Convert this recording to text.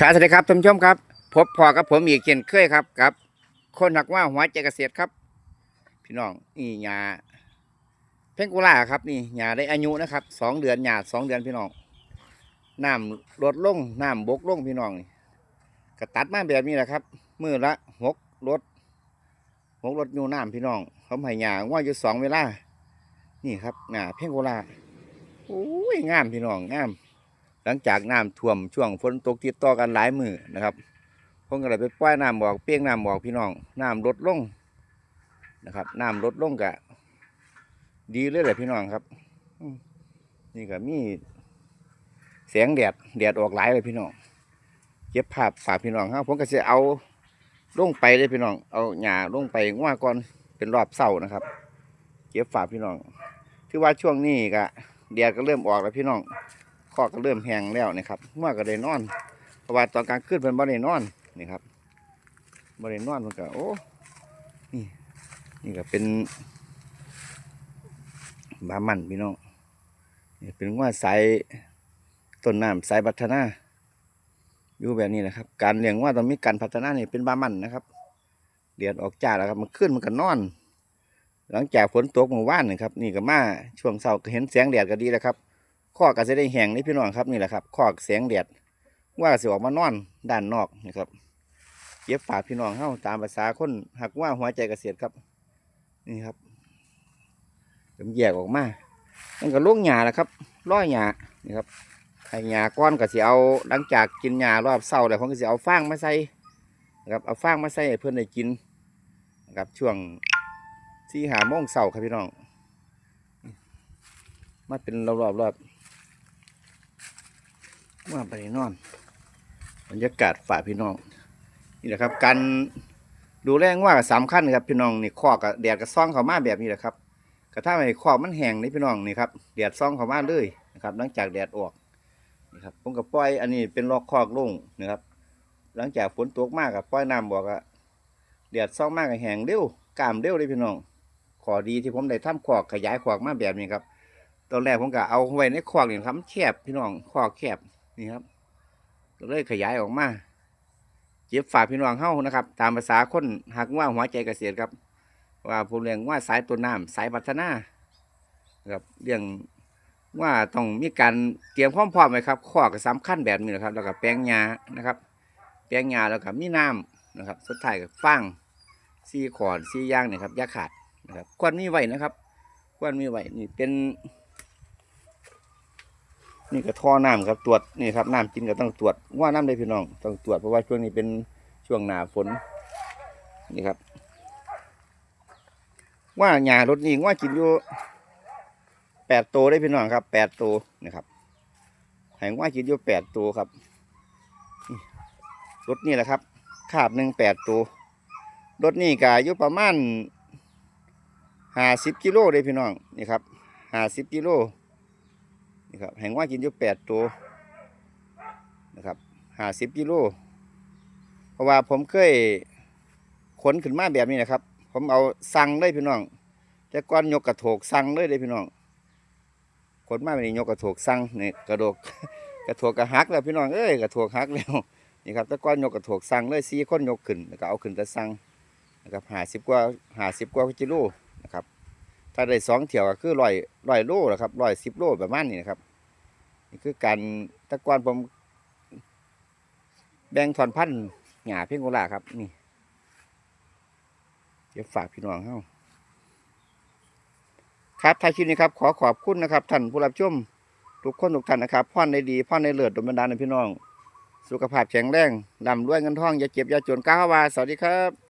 ครับสวัสดีครับท่านผู้ชมครับ พบพอกับผมอีกเช่นเคยครับกับ คนหักว่าหัวใจเกษตรครับ พี่น้องนี่หญ้าเพ่งกุล่าครับนี่หญ้าได้อายุนะครับสองเดือนหญ้าสองเดือนพี่น้องน้ำลดลงน้ำบกลงพี่น้องนี่ก็ตัดมาแบบนี้แหละครับ มือละหกรถหกรถอยู่น้ำพี่น้องเขาให้หญ้าว่าอยู่สองเวลา นี่ครับหญ้าเพ่งกุล่าโอ้ยงามพี่น้องงาม หลังจากน้ำท่วมช่วงฝนตกติดต่อกันหลายมือนะครับผมก็เลยไปปล่อยน้ำบอกเปี้ยงน้ำบอกพี่น้องน้ำลดลงนะครับน้ำลดลงกะ ดีเลยแหละพี่น้องครับนี่ก็มีแสงแดดแดดออกหลายเลยพี่น้องเก็บภาพฝากพี่น้องครับผมก็จะเอาลงไปเลยพี่น้อง เอาหญ้าลงไปง่าก่อนเป็นรอบเสานะครับ เก็บฝากพี่น้องที่ว่าช่วงนี้ก็แดดก็เริ่มออกแล้วพี่น้อง คอก็เริ่มแห้งแล้วนะครับเมื่อก็ได้นอนเพราะว่าตอนกลางคืนเพิ่นบ่ได้นอนนี่ครับบ่ได้นอนเพิ่นก็โอ้นี่นี่ก็เป็นบามันพี่น้องนี่เป็นว่าสายต้นน้ำสายพัฒนาอยู่แบบนี้นะครับ การเลี้ยงว่าต้องมีการพัฒนานี่เป็นบามันนะครับเดือดออกจาแล้วครับ มันขึ้นมันก็นอน หลังจากฝนตกเมื่อวานนะครับ นี่ก็มาช่วงเช้าก็เห็นแสงแดดก็ดีแล้วครับ ข้อก็จะได้แห้งนี่พี่น้องครับนี่แหละครับข้อแสงแดดว่าสิออกมานอนด้านนอกนะครับเก็บฝากพี่น้องเฮาตามภาษาคนหักว่าหัวใจเกษตรครับ นี่ครับผมแยกออกมามันก็ลูกหญ้าแหละครับร้อยหญ้านี่ครับให้หญ้าก้อนก็สิเอาหลังจากกินหญ้ารอบเศร้าแล้วผมก็สิเอาฟางมาใส่นะครับเอาฟางมาใส่ให้เพื่อนได้กินนะครับช่วงที่หาโมงเสาร์ครับพี่น้องมาเป็นรอบๆรอบ ว่าไปนอนบรรยากาศฝ่าพี่น้องนี่แหละครับ การดูแลว่าก็สำคัญนะครับพี่น้องนี่คอกับแดดกับซ่องเขามาแบบนี้แหละครับกระทั่งไอ้คอกมันแห้งนี่พี่น้องนี่ครับแดดซ่องเขามาเลยนะครับ หลังจากแดดออกนี่ครับผมก็ปล่อยอันนี้เป็นลอกคอกลงนะครับ หลังจากฝนตกมากกับปล่อยน้ำบอกอะแดดซ่องมากกับแห้งเร็วกามเร็วเลยพี่น้องขอดีที่ผมได้ทำคอกขยายคอกมาแบบนี้ครับตอนแรกผมก็เอาไว้ในคอกนี่ครับแคบพี่น้องคอกแคบ นี่ครับก็เลยขยายออกมาเก็บฝากพี่น้องเฮ้านะครับ ตามภาษาคนหักว่าหัวใจเกษตรครับ ว่าผมเรียกว่าสายตัวน้ำสายพัฒนาครับเรื่องว่าต้องมีการเตรียมความพร้อมไว้ครับข้อก็สำคัญแบบนี้นะครับ แล้วก็แปลงหญ้านะครับ แปลงหญ้าแล้วก็มีน้ำนะครับ สุดท้ายก็ฟางซีขอนซีย่างเนี่ยครับยาขาดนะครับควรมีไว้นะครับควรมีไว้นี่เป็น นี่ก็ท่อน้ำครับตรวจนี่ครับน้ำกินก็ต้องตรวจว่าน้ำได้พี่น้องต้องตรวจเพราะว่าช่วงนี้เป็นช่วงหนาฝนนี่ครับ ว่าหญ้ารถนี่ว่ากินอยู่แปดตัวได้พี่น้องครับแปดตัวนะครับแห่งว่ากินอยู่แปดตัวครับรถนี่แหละครับขาบหนึ่งแปดตัวรถนี่ก็อายุประมาณห้าสิบกิโลเลยพี่น้องนี่ครับห้าสิบกิโล นี่ครับแห่งว่ากินอยู่แปดตัวนะครับห้าสิบกิโลเพราะว่าผมเคยขนขึ้นมาแบบนี้นะครับ ผมเอาสั่งเลยพี่น้องแต่ก้อนยกกระโถกสั่งเลยเลยพี่น้องขนมาแบบนี้ยกกระโถกสั่งเนี่ยกระโดกกระโถกกระหักแล้วพี่น้องเอ้ยกระโถกหักแล้วนี่ครับแต่ก้อนยกกระโถกสั่งเลยสี่คนยกขึ้นแล้วก็เอาขึ้นแต่สั่งนะครับห้าสิบกว่าห้าสิบกว่ากิโลนะครับ ถ้าได้สองเที่ยวก็คือรอยรอยโลนะครับรอยสิบโลประมาณนี้นะครับนี่คือการตะกอนผมแบ่งถอนพันธุ์หญ้าเพียงโกลาครับ นี่เดี๋ยวฝากพี่น้องเฮาครับท้ายคลิปนี้ครับ ขอขอบคุณนะครับท่านผู้รับชมทุกคนทุกท่านนะครับพ่อนได้ดีพ่อนได้เลิศดลบันดาลในพี่น้อง สุขภาพแข็งแรงร่ำรวยเงินทองอย่าเจ็บอย่าจนก้าวาสวัสดีครับ